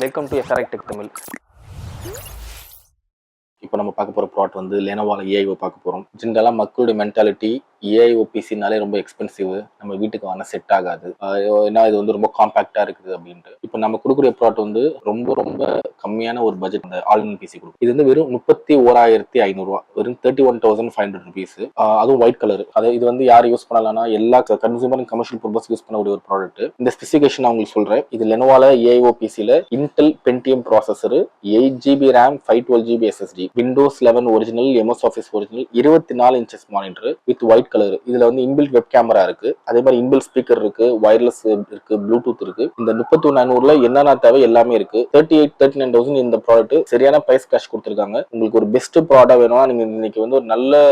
Welcome to SRI tech Tamil இப்போ நம்ம பார்க்க போகிற ப்ராடக்ட் வந்து லெனோவால ஏஐஓ பார்க்க போகிறோம் ஜென்ரலாக மக்களுடைய மென்டாலிட்டி ஏஐஓபிசினாலே ரொம்ப எக்ஸ்பென்சிவ் நம்ம வீட்டுக்கு வாங்க செட் ஆகாது. ஏன்னா இது வந்து ரொம்ப காம்பாக்டா இருக்குது அப்படின்ட்டு. இப்போ நம்ம கொடுக்குற ப்ராடக்ட் வந்து ரொம்ப ரொம்ப கம்மியான ஒரு பட்ஜெட் அந்த ஆல் இன் பிசி கொடுக்கும். இது வந்து வெறும் முப்பத்தி ஓராயிரத்தி ஐநூறுரூவா வெறும் thirty one thousand five hundred rupees அதுவும் ஒயிட் கலர் அது இது வந்து யார் யூஸ் பண்ணலாம்னா எல்லா கன்சூமர் கமர்ஷியல் பர்பஸ் யூஸ் பண்ணக்கூடிய ஒரு ப்ராடக்ட் இந்த ஸ்பெசிஃபிகேஷன் நான் உங்களுக்கு சொல்கிறேன் இது லெனோவால ஏஐஓபிசியில Intel Pentium processor eight GB RAM five twelve GB SSD Windows eleven original MS Office original இருபத்தி நாலு inches monitor with white colour இதுல வந்து இன்பில்ட் வெப் கேமரா இருக்கு. அதே மாதிரி இன்பில்ட் ஸ்பீக்கர் இருக்கு வயர்லெஸ் இருக்கு ப்ளூடூத் இருக்கு. இந்த முப்பத்தி நானூறுல என்னென்ன தேவை எல்லாமே இருக்கு. Thirty eight thirty nine thousand இந்த ப்ராடக்ட் சரியான பிரைஸ் கேஷ் கொடுத்துருக்காங்க. உங்களுக்கு ஒரு பெஸ்ட் ப்ராடக்ட் வேணும்னா நீங்க இன்னைக்கு வந்து ஒரு நல்ல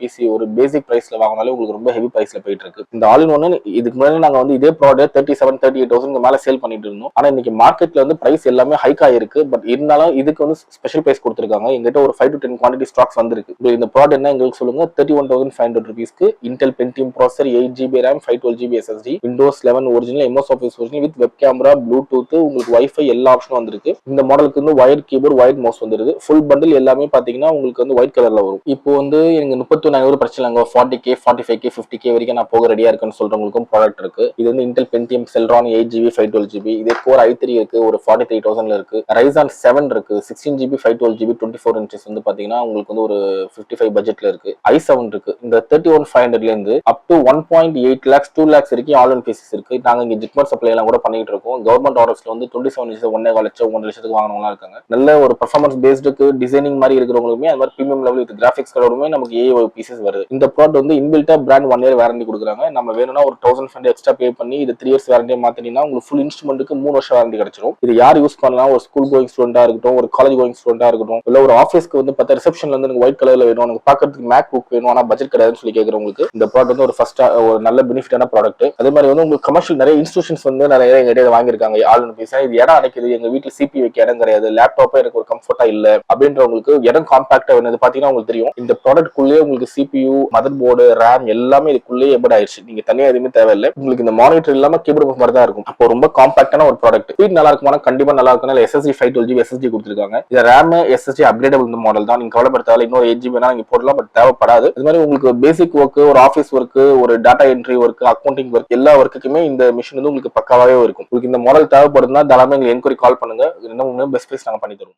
பிசி ஒரு பேசிக் பிரைஸ்ல வாங்கினாலே உங்களுக்கு ரொம்ப ஹெவி பிரைஸ்ல போயிட்டு இருக்கு. இந்த ஆல் இன் ஒன்னு இதுக்கு முன்னாடி நாங்க வந்து இதே product thirty seven thirty eight thousand மேல சேல் பண்ணிட்டு இருந்தோம். ஆனா இன்னைக்கு மார்க்கெட்ல வந்து பிரைஸ் எல்லாமே ஹைக் ஆயிருக்கு. பட் இருந்தாலும் இதுக்கு வந்து ஸ்பெஷல் பிரைஸ் கொடுத்துருக்காங்க. எங்கிட்ட ஒரு five to ten quantity stocks வந்திருக்கு. இந்த ப்ராடக்ட் என்ன எங்களுக்கு சொல்லுங்க. Thirty one thousand five hundred rupees ருபீஸ்க்கு Intel Pentium processor eight GB RAM five twelve GB SSD Windows eleven original MS Office original with web camera Bluetooth உங்களுக்கு WiFi எல்லா ஆப்ஷனும் வந்திருக்கு. இந்த மாடலுக்கு வந்து ஒயர் கீபோர்ட் ஒயிட் மவுஸ் வந்துருது. Full bundle எல்லாமே பாத்தீங்கன்னா உங்களுக்கு வந்து ஒயிட் கலர்ல வரும். இப்போ வந்து எனக்கு முப்பத்தி ஒன்று பிரச்சனை இல்லைங்க. Forty K forty five K fifty K வரைக்கும் நான் போக ரெடியா இருக்குன்னு சொல்றவங்களுக்கும் ப்ராடக்ட் இருக்கு. இது வந்து Intel Pentium Celeron eight GB five twelve GB இதே கோர் ஐ த்ரீ இருக்கு ஒரு ஃபார்ட்டி த்ரீ தௌசண்ட்ல இருக்கு. ரைசான் செவன் இருக்கு sixteen GB five twelve GB twenty four inches வந்து பாத்தீங்கன்னா உங்களுக்கு வந்து ஒரு ஃபிஃப்டி ஃபைவ் பட்ஜெட்ல இருக்கு. ஐ செவன் இருக்கு. இந்த தேர்ட்டி ஒன் ஃபைவ் ஹண்ட்ரட்ல இருந்து up to one point eight lakhs two lakhs வரைக்கும் ஆல் இன் பீசஸ் இருக்கு. நாங்க இங்க ஜிக்மர் சப்ளை எல்லாம் கூட பண்ணிட்டு இருக்கோம். கவர்மெண்ட் ஆர்டர்ஸ்ல வந்து டுவெண்ட்டி செவன் லட்சம் ஒன்னே லட்சம் ஒன்றரை லட்சத்துக்கு வாங்கினவங்க இருக்காங்க. நல்ல ஒரு பர்ஃபார்மன்ஸ் பேஸ்டுக்கு டிசைனிங் மாதிரி இருக்கிறவங்களுமே அது மாதிரி ப்ரீமியம் லெவல் வித் கிராஃபிக்ஸ் கார்டோடுமே நமக்கு ஏஓ பீசஸ் வருது. இந்த ப்ராடக்ட் வந்து இன்பில்ட்டா பிராண்ட் ஒன் இயர் வாரண்டி கொடுக்குறாங்க. நம்ம வேணும்னா ஒரு தௌசண்ட் ஃபண்ட் எக்ஸ்ட்ரா பே பண்ணி இது த்ரீ இயர்ஸ் வாரண்டியா மாத்தினீங்கன்னா உங்களுக்கு ஃபுல் இன்ஸ்ட்ருமெண்ட்டுக்கு மூணு வருஷம் வாரண்டி கிடைச்சிரும். இது யார் யூஸ் பண்ணலாம்? ஒரு ஸ்கூல் கோயிங் ஸ்டூடெண்டா இருக்கட்டும் ஒரு காலேஜ் கோயிங் ஸ்டூடெண்டா இருக்கட்டும் இல்ல ஒரு ஆஃபீஸ்க்கு வந்து பார்த்தா ரிசப்ஷன்ல வந்து எனக்கு ஒயிட் கலர்ல வேணும் எனக்கு பார்க்கறதுக்கு மேக் புக் வேணும் ஆனா பட்ஜெட் கிடையாதுன்னு சொல்லி கேட்கறவங்களுக்கு இந்த ப்ராடக்ட் வந்து ஒரு ஃபர்ஸ்ட் ஒரு நல்ல பெனிஃபிட்டான ப்ராடக்ட் அதே மாதிரி வந்து உங்களுக்கு கமர்ஷியல் நிறைய இன்ஸ்டியூஷன்ஸ் வந்து நிறைய எங்கிட்ட வாங்கியிருக்காங்க. ஆளுநர் பீஸா இது இடம் அடைக்குது எங்க வீட்டுல சிபி வைக்க இடம் கிடையாது லேப்டாப்பே எனக்கு ஒரு கம்ஃபர்ட்டா இல்ல அப்படின்றவங்களுக்கு இடம் காம்பாக்டா வேணும் பாத்தீங்கன்னா உங்களுக்கு தெரியும். இந்த ப்ராடக்ட் குள்ளேயே உங்களுக்கு சிபியூ மதர் போர்டு ரேம் எல்லாமே இதுக்குள்ளேயே எபட் ஆயிடுச்சு நீங்க தனியா எதுவுமே தேவையில்லை. உங்களுக்கு இந்த மானிட்டர் இல்லாம கீபோர்டு மாதிரி தான் இருக்கும். அப்போ ரொம்ப காம்பாக்டான ஒரு ப்ராடக்ட் ஸ்பீட் நல்லா இருக்குமா? கண்டிப்பா நல்லா இருக்கும் SSD five twelve GB SSD கொடுத்துருக்காங்க. இந்த ரேம் எஸ்எஸ்டி அப்கிரேடபிள் இந்த மாடல் தான். நீங்க கவலைப்படுத்தாத இன்னொரு எயிட் ஜிபி வேணா நீங்க போடலாம் பட் தேவைப்படாது. அது மாதிரி உங்களுக்கு பேசிக் ஒர்க்கு ஒரு ஆஃபீஸ் ஒர்க்கு ஒரு data entry work accounting work எல்லா ஒர்க்குக்குமே இந்த மிஷின் வந்து உங்களுக்கு பக்காவே இருக்கும். உங்களுக்கு இந்த மாடல் தேவைப்படுதுன்னா தாராளமா எங்களுக்கு என்கொயரி கால் பண்ணுங்க. இன்னும் பெஸ்ட் பிரைஸ் நாங்கள் பண்ணி தருவோம்.